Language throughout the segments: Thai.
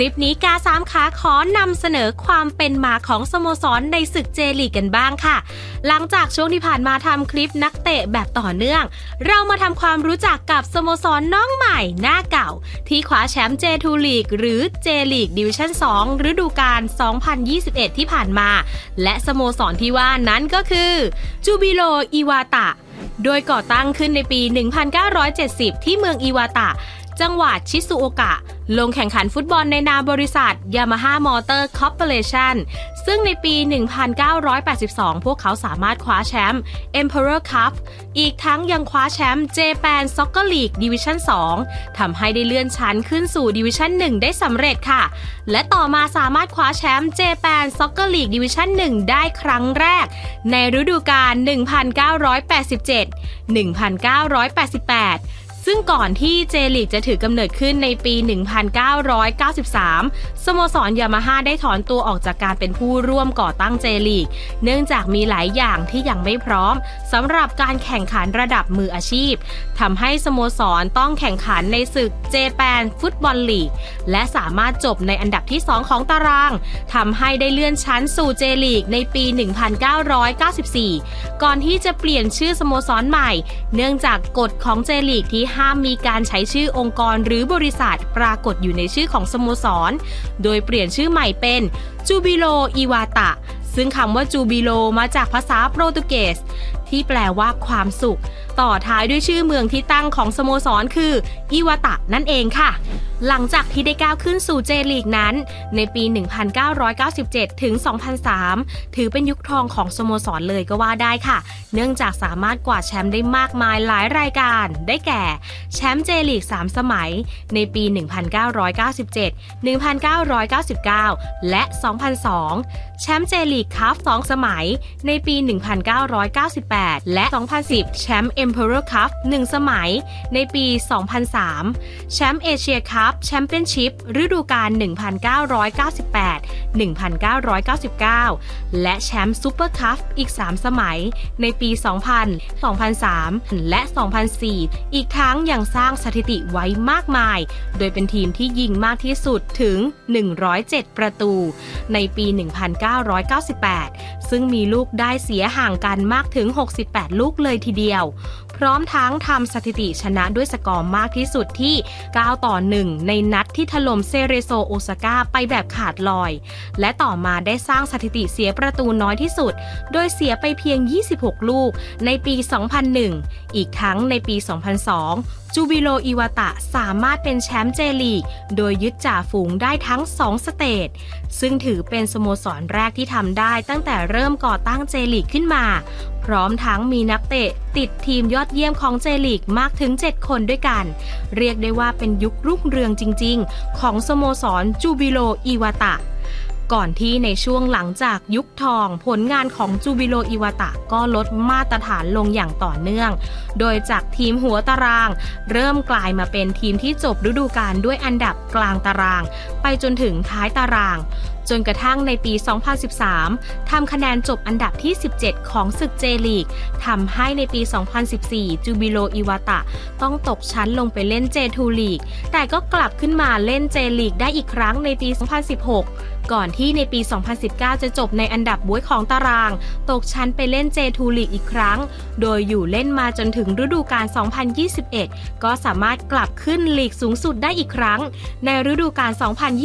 ลิปนี้กาสามขาขอนำเสนอความเป็นมาของสโมสรในศึกเจลีกกันบ้างค่ะ หลังจากช่วงที่ผ่านมาทำคลิปนักเตะแบบต่อเนื่อง เรามาทำความรู้จักกับสโมสรน้องใหม่หน้าเก่า ที่คว้าแชมป์เจทูลีกหรือเจลีกดิวิชั่น 2 ฤดูกาล 2021 ที่ผ่านมา และสโมสรที่ว่านั้นก็คือจูบิโลอิวาตะโดยก่อตั้งขึ้นในปี 1970 ที่เมืองอิวาตะ จังหวัดชิซุโอกะ ลงแข่งขันฟุตบอลในนามบริษัท Yamaha Motor Corporation ซึ่งในปี 1982 พวกเขาสามารถคว้าแชมป์ Emperor Cup อีกทั้งยังคว้าแชมป์ Japan Soccer League Division 2ทำให้ได้เลื่อนชั้นขึ้นสู่ Division 1 ได้สำเร็จค่ะ และต่อมาสามารถคว้าแชมป์ Japan Soccer League Division 1 ได้ครั้งแรก ในฤดูกาล 1987 1988 ซึ่งก่อนที่เจลีกจะถือกำเนิดขึ้นในปี 1993 สโมสรยามาฮ่าได้ถอนตัวออกจากการเป็นผู้ร่วมก่อตั้งเจลีก เนื่องจากมีหลายอย่างที่ยังไม่พร้อมสำหรับการแข่งขันระดับมืออาชีพทำให้สโมสรต้องแข่งขันในศึกเจแปนฟุตบอลลีก และสามารถจบในอันดับที่ 2 ของตารางทำให้ได้เลื่อนชั้นสู่เจลีกในปี 1994 ก่อนที่จะเปลี่ยนชื่อสโมสรใหม่ เนื่องจากกฎของเจลีกที่ห้ามมีการใช้ชื่อองค์กรหรือบริษัทปรากฏอยู่ในชื่อของสโมสร โดยเปลี่ยนชื่อใหม่เป็นจูบิโลอีวาตะซึ่งคำว่าจูบิโลมาจากภาษาโปรตุเกส ที่แปลว่าความสุข ต่อท้ายด้วยชื่อเมืองที่ตั้งของสโมสรคืออิวาตะนั่นเองค่ะ หลังจากที่ได้ก้าวขึ้นสู่เจลีกนั้น ในปี 1997 ถึง 2003 ถือเป็นยุคทองของสโมสรเลยก็ว่าได้ค่ะ เนื่องจากสามารถกวาดแชมป์ได้มากมายหลายรายการ ได้แก่ แชมป์เจลีก 3 สมัย ในปี 1997 1999 และ 2002 แชมป์เจลีกคัพ2สมัย ในปี 1998และ 2010 แชมป์ Emperor Cup 1 สมัย ในปี 2003 แชมป์เอเชียคัพแชมเปี้ยนชิพฤดูกาล 1998 1999 และแชมป์ซูเปอร์คัพอีก 3 สมัย ในปี 2000 2003 และ 2004 อีกทั้งยังสร้างสถิติไว้มากมาย โดยเป็นทีมที่ยิงมากที่สุดถึง 107 ประตู ในปี 1998 ซึ่งมีลูกได้เสียห่างกันมากถึง 68 ลูกเลยทีเดียว พร้อมทั้งทำสถิติชนะด้วยสกอร์มากที่สุดที่ 9 ต่อ 1 ในนัดที่ถล่มเซเรโซโอซาก้าไปแบบขาดลอย และต่อมาได้สร้างสถิติเสียประตูน้อยที่สุด โดยเสียไปเพียง 26 ลูกในปี 2001 อีกทั้งในปี 2002 จูบิโลอิวาตะสามารถเป็นแชมป์เจลีก โดยยึดจ่าฝูงได้ทั้ง 2 สเตจ ซึ่งถือเป็นสโมสรแรกที่ทำได้ตั้งแต่เริ่มก่อตั้งเจลีกขึ้นมา พร้อมทั้งมีนักเตะติดทีมยอดเยี่ยมของเจลีกมากถึง 7 คนด้วยกัน เรียกได้ว่าเป็นยุครุ่งเรืองจริง ๆ ของสโมสรจูบิโลอิวาตะ ก่อนที่ในช่วงหลังจากยุคทอง ผลงานของจูบิโลอิวาตะก็ลดมาตรฐานลงอย่างต่อเนื่อง โดยจากทีมหัวตาราง เริ่มกลายมาเป็นทีมที่จบฤดูกาลด้วยอันดับกลางตาราง ไปจนถึงท้ายตาราง จนกระทั่งในปี 2013 ทำคะแนนจบอันดับที่ 17 ของศึกเจลีกทำให้ในปี 2014 จูบิโลอิวาตะต้องตกชั้นลงไปเล่นเจทูลีก แต่ก็กลับขึ้นมาเล่นเจลีกได้อีกครั้งในปี 2016 ก่อนที่ในปี 2019 จะจบในอันดับบวยของตาราง ตกชั้นไปเล่นเจทูลีกอีกครั้ง โดยอยู่เล่นมาจนถึงฤดูกาล 2021 ก็สามารถกลับขึ้นลีกสูงสุดได้อีกครั้ง ในฤดูกาล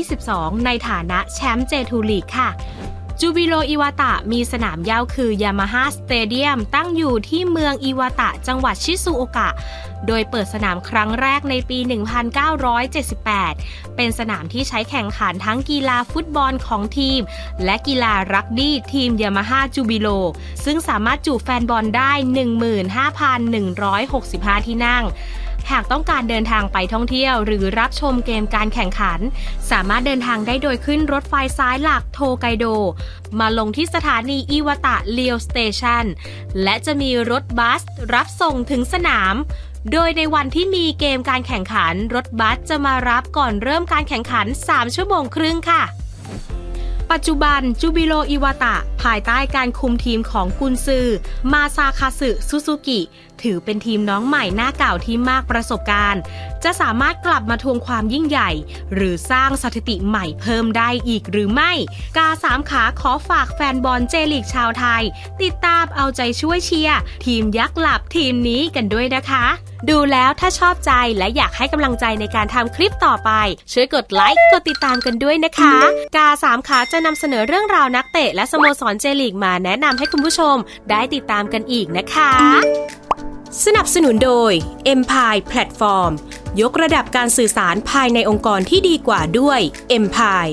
2022 ในฐานะแชมป์เจทูลีกค่ะ จูบิโลอิวาตะมีสนามหญ้าคือยามาฮ่าสเตเดียมตั้งอยู่ที่เมืองอิวาตะจังหวัดชิซูโอกะ โดยเปิดสนามครั้งแรกในปี 1978 เป็นสนามที่ใช้แข่งขันทั้งกีฬาฟุตบอลของทีม และกีฬารักบี้ทีมยามาฮ่าจูบิโล ซึ่งสามารถจุแฟนบอลได้ 15,165 ที่นั่ง หากต้องการเดินทางไปท่องเที่ยว หรือรับชมเกมการแข่งขัน สามารถเดินทางได้โดยขึ้นรถไฟซ้ายหลักโทไกโด มาลงที่สถานีอิวาตะเลียวสเตชันและจะมีรถบัสรับส่งถึงสนามโดยในวันที่มีเกมการแข่งขัน รถบัสจะมารับก่อนเริ่มการแข่งขัน 3 ชั่วโมงครึ่งค่ะ ปัจจุบันจูบิโรอิวาตะ ภายใต้การคุมทีมของกุนซือ มาซาคาสึซูซูกิ ถือเป็นทีมน้องใหม่หน้าเก่าที่มากประสบการณ์ จะสามารถกลับมาทวงความยิ่งใหญ่ หรือสร้างสถิติใหม่เพิ่มได้อีกหรือไม่ กาสามขาขอฝากแฟนบอลเจลีกชาวไทย ติดตามเอาใจช่วยเชียร์ทีมยักษ์หลับทีมนี้กันด้วยนะคะ ดูแล้วถ้าชอบใจและอยากให้กำลังใจในการทำคลิปต่อไป ช่วยกดไลค์กดติดตามกันด้วยนะคะ กาสามขาจะนำเสนอเรื่องราวนักเตะและสโมสรเจลีกมาแนะนำให้คุณผู้ชมได้ติดตามกันอีกนะคะ สนับสนุนโดย Empire Platform ยกระดับการสื่อสารภายในองค์กรที่ดีกว่าด้วย Empire